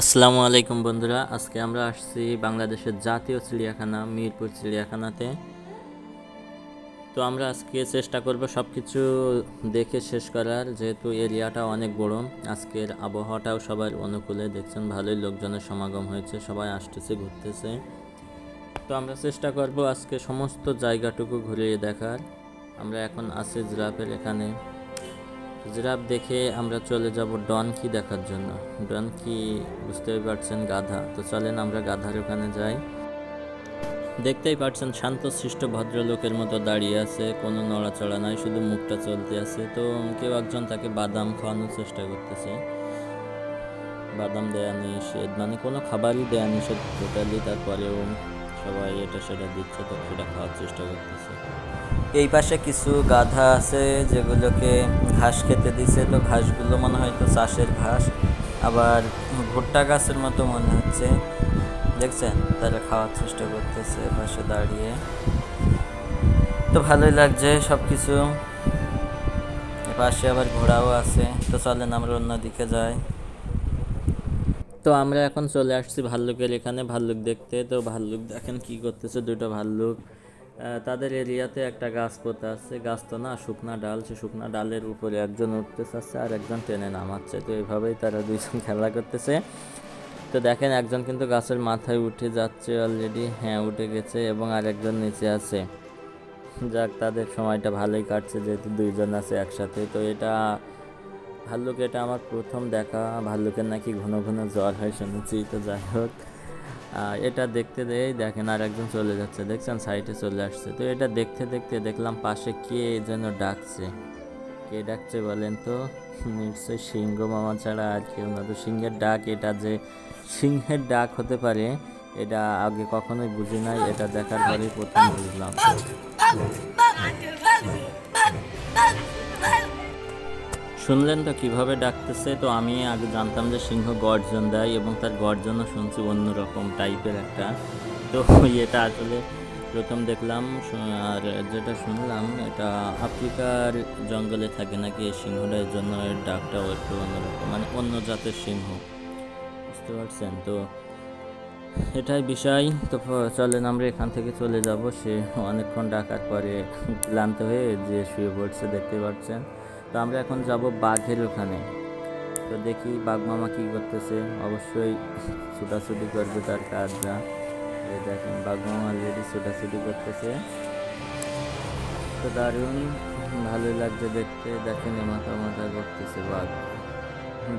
আসসালামু আলাইকুম বন্ধুরা, আজকে আমরা আসছি বাংলাদেশের জাতীয় চিড়িয়াখানা, মিরপুর চিড়িয়াখানাতে। তো আমরা আজকে চেষ্টা করব সব কিছু দেখে শেষ করার, যেহেতু এরিয়াটা অনেক বড়, আজকের আবহাওয়াটাও সবার অনুকূলে। দেখছেন ভালোই লোকজনের সমাগম হয়েছে, সবাই আসতেছে, ঘুরতেছে। তো আমরা চেষ্টা করব আজকে সমস্ত জায়গাটুকু ঘুরিয়ে দেখার। আমরা এখন আছি জিরাফের এখানে। জিরাফ দেখে আমরা চলে যাব ডনকি দেখার জন্য। ডনকি বুঝতেই পারছেন গাধা। তো চলেন আমরা গাধার ওখানে যাই। দেখতেই পাচ্ছেন শান্তশিষ্ট ভদ্রলোকের মতো দাঁড়িয়ে আছে। কোনো নড়াচড়া নাই, শুধু মুখটা চলতে আছে। তো কেউ একজন তাকে বাদাম খাওয়ানোর চেষ্টা করতেছে। বাদাম দেয়া নিষেধ মানে কোনো খাবারই দেয়া নিষেধ টোটালি তারপরেও সবাই এটা সেটা দিচ্ছে, তো সেটা খাওয়ার চেষ্টা করতেছে। এই পাশে কিছু গাধা আছে যেগুলোকে ঘাস খেতে দিছে, তো ঘাসগুলো মনে হয় তো চাষের ঘাস। আবার ভুট্টা গাছের মতো মনে হচ্ছে। দেখছেন? তারা খাওয়ার চেষ্টা করতেছে পাশে দাঁড়িয়ে। তো ভালোই লাগছে সব কিছু পাশে আবার ঘোড়াও আছে। তো চলেন আমরা অন্যদিকে যাই। তো আমরা এখন চলে আসছি ভাল্লুকের এখানে। ভাল্লুক দেখতে। তো ভাল্লুক, দেখেন কি করতেছে দুটো ভাল্লুক। তাদের এরিয়াতে একটা গাছ পোতা আছে। গাছ তো না, শুকনা ডাল। সে শুকনা ডালের উপরে একজন উঠতে চাচ্ছে আর একজন টেনে নামাচ্ছে। তো এইভাবেই তারা দুইজন খেলা করতেছে। তো দেখেন একজন কিন্তু গাছের মাথায় উঠে যাচ্ছে অলরেডি হ্যাঁ উঠে গেছে এবং আরেকজন নিচে আছে। যাক, তাদের সময়টা ভালোই কাটছে যেহেতু দুইজন আছে একসাথে। তো এটা ভাল্লুক এটা আমার প্রথম দেখা ভাল্লুকের নাকি ঘন ঘন জ্বর হয় শুনেছি তো যাই হোক এটা দেখতে দেই দেখেন আর একজন চলে যাচ্ছে দেখছেন সাইডে চলে আসছে তো এটা দেখতে দেখতে দেখলাম পাশে কে যেন ডাকছে কে ডাকছে বলেন তো নিশ্চয়ই সিংহ মামা ছাড়া আর কেউ না তো সিংহের ডাক এটা যে সিংহের ডাক হতে পারে এটা আগে কখনোই বুঝি নাই এটা দেখার পরেই প্রথম বুঝলাম শুনলেন তো কীভাবে ডাকতেছে? তো আমি আগে জানতাম যে সিংহ গর্জন দেয় এবং তার গর্জনও শুনছি অন্যরকম টাইপের একটা। তো এটা আসলে প্রথম দেখলাম আর যেটা শুনলাম, এটা আফ্রিকার জঙ্গলে থাকে নাকি এই সিংহটা, এর জন্য এর ডাকটাও একটু অন্যরকম মানে অন্য জাতের সিংহ। বুঝতে পারছেন? তো এটাই বিষয়। তো চলেন, আমরা এখান থেকে চলে যাব। সে অনেকক্ষণ ডাকার পরে ক্লান্ত হয়ে যে শুয়ে পড়ছে, দেখতে পাচ্ছেন। তো আমরা এখন যাব বাঘের ওখানে। তো দেখি বাঘ মামা কী করতেছে। অবশ্যই ছুটাছুটি করবে তার কাজ যা। দেখেন, বাঘ মামা অলরেডি ছুটাছুটি করতেছে। তো দারুণ, ভালোই লাগছে দেখতে। দেখেন মাথা মাথা করতেছে বাঘ।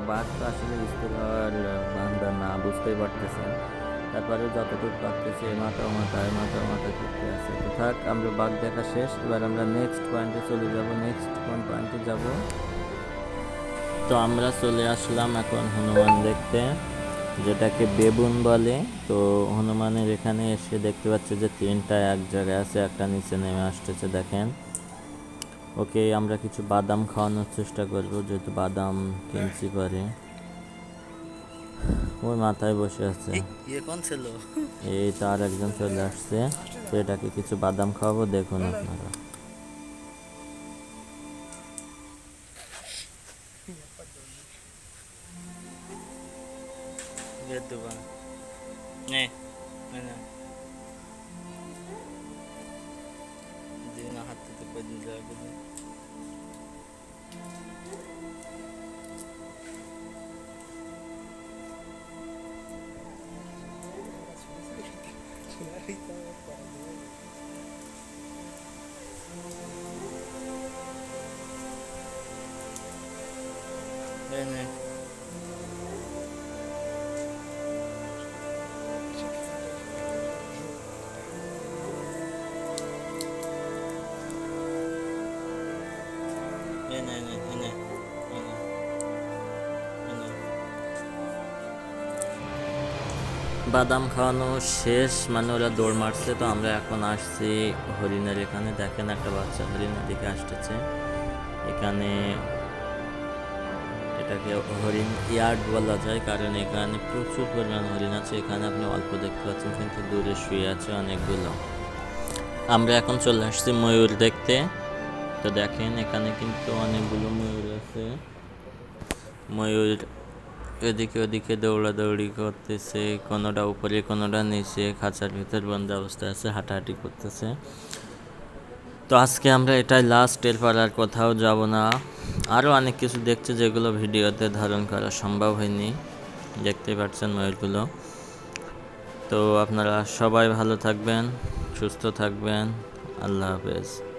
বাঘ তো আসলে স্থির হওয়ার বান্দা না, বুঝতেই পারতেছেন তারপরে যতটুকু পারতেছে মাথা মাথা এ মাথা মাথা করতে আছে তো থাক, আমরা বাঘ দেখা শেষ। এবার আমরা নেক্সট পয়েন্টে চলে যাব। নেক্সট কোন পয়েন্টে যাব? তো আমরা চলে আসলাম এখন হনুমান দেখতে, যেটাকে বেবুন বলে। তো হনুমানের এখানে এসে দেখতে পাচ্ছে যে তিনটা এক জায়গায় আছে, একটা নিচে নেমে আসতেছে, দেখেন। ওকে আমরা কিছু বাদাম খাওয়ানোর চেষ্টা করব, যেহেতু বাদাম কিনছি পরে। ওই মাথায় বসে আছে। কোন এই তার একজন চলে আসছে। তো এটাকে কিছু বাদাম খাওয়াবো দেখুন আপনারা। হাত থেকে Narito ang. Ayan eh. Ayan, ayan, eh. ayan. বাদাম খাওয়ানো শেষ। মানে ওরা দৌড় মারছে, তো আমরা এখন আসছি হরিণের এখানে। দেখেন একটা বাচ্চা হরিণের দিকে আসতেছে। এখানে এটাকে হরিণ ইয়ার্ড বলা যায়, কারণ এখানে প্রচুর পরিমাণ হরিণ আছে। এখানে আপনি অল্প দেখতে পাচ্ছেন, কিন্তু দূরে শুয়ে আছে অনেকগুলো। আমরা এখন চলে আসছি ময়ূর দেখতে। তো দেখেন, এখানে কিন্তু অনেকগুলো ময়ূর আছে। ময়ূর এদিকে ওদিকে দৌড়াদৌড়ি করতেছে, কোনোটা উপরে, কোনোটা নিচে, খাঁচার ভিতর বন্ধ অবস্থায় আছে, হাঁটাহাঁটি করতেছে। তো আজকে আমরা এটাই লাস্ট এরপর আর কোথাও যাব না। আরও অনেক কিছু দেখছি যেগুলো ভিডিওতে ধারণ করা সম্ভব হয়নি। দেখতে পাচ্ছেন ময়ূরগুলো। তো আপনারা সবাই ভালো থাকবেন, সুস্থ থাকবেন। আল্লাহ হাফেজ।